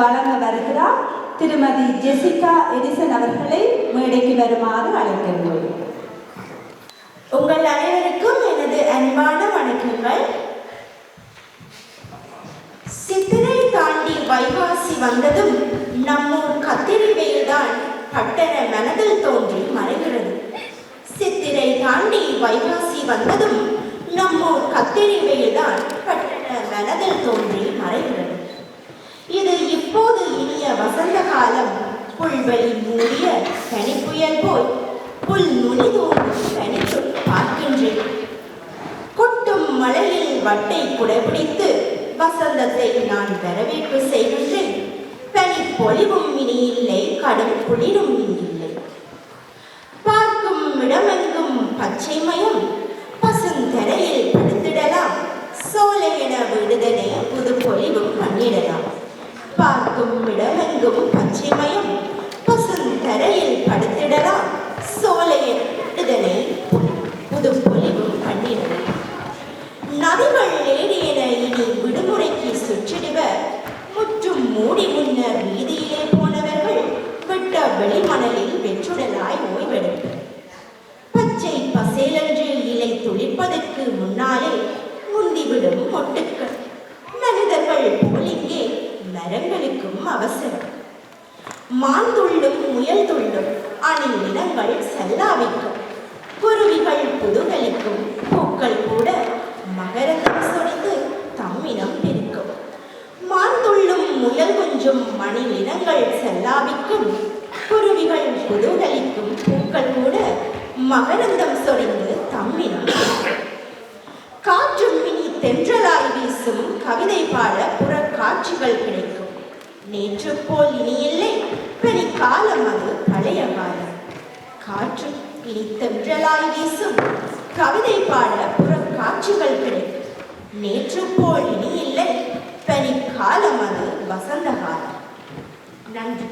வழங்க வருகிறார். திருமதி ஜெசிகா எடிசன் அவர்களை மேடைக்கு வருமாறு அழைக்கின்றோம். உங்கள் அனைவருக்கும் எனது அன்பான வணக்கங்கள். சித்திரை தாண்டி வைகாசி வந்ததும் நம்மூர் கத்திரி வெயில்தான் பட்டண மனதில் தோன்றி மறைகிறது. சித்திரை தாண்டி வைகாசி வந்ததும் நம்மூர் கத்திரி வெயில்தான் பட்டண மனதில் தோன்றி மறைகிறது. இது வசந்த காலம் புல்வெளி மூடிய பனிப்புயல் போய் புல் நுனி தோன்றும் பார்க்கின்றேன் கொட்டும் மழையில் வட்டை குடைபிடித்து வசந்தத்தை நான் வரவேற்பு செய்கின்றேன் தனி பொலிவும் இனி இல்லை கடும் குளிரும் இனி இல்லை பார்க்கும் இடமெங்கும் பச்சைமயம் பசுந்தரையில் படுத்திடலாம் சோலை என விடுதலை புது பொலிவும் பண்ணிடலாம் பார்க்கும் இடமெங்கும் பச்சைமயம். பசுந்தரையில் படுத்திடலாம். சோலை என புது பொலிவும் பண்ணிடலாம் நதிகள் ஏறியன இனி விடுமுறைக்கு சுற்றிடுவ. முற்றும் மூடி முன்னர் வீதியிலே போனவர்கள் விட்ட வெளிமணலில் வெற்றுடலாய் ஓய்வெடுப்பர் பச்சை பசேலென்று இலை துளிப்பதற்கு முன்னாலே முந்திவிடும் மொட்டுக்கள். நிறங்களுக்கும் அவசரம். மாந்துள்ளும் முயல் துள்ளும் அணில் இனங்கள் செல்லாவிக்கும். குருவிகள் புதுகளிக்கும் பூக்கள் கூட மகரந்தம் சொரிந்து தம்மிடம் பிரிக்கும். மாந்துள்ளும் முயல் கொஞ்சும் மணி இனங்கள் செல்லாவிக்கும். குருவிகள் புதுகளிக்கும் பூக்கள் கூட மகரந்தம் சொரிந்து தம்மினம் காற்றும் இனி தென்றலாய் வீசும் கவிதை பாட புற காட்சிகள் கிடைக்கும். நேற்று போல் இனி இல்லை பனி காலம் அது பழைய காலம் காற்று இனி விழலாய் வீசும். கவிதை பாட புறக்காட்சிகள் கிடைக்கும். நேற்று போல் இனி இல்லை பனி காலம் அது வசந்த காலம். நன்றி.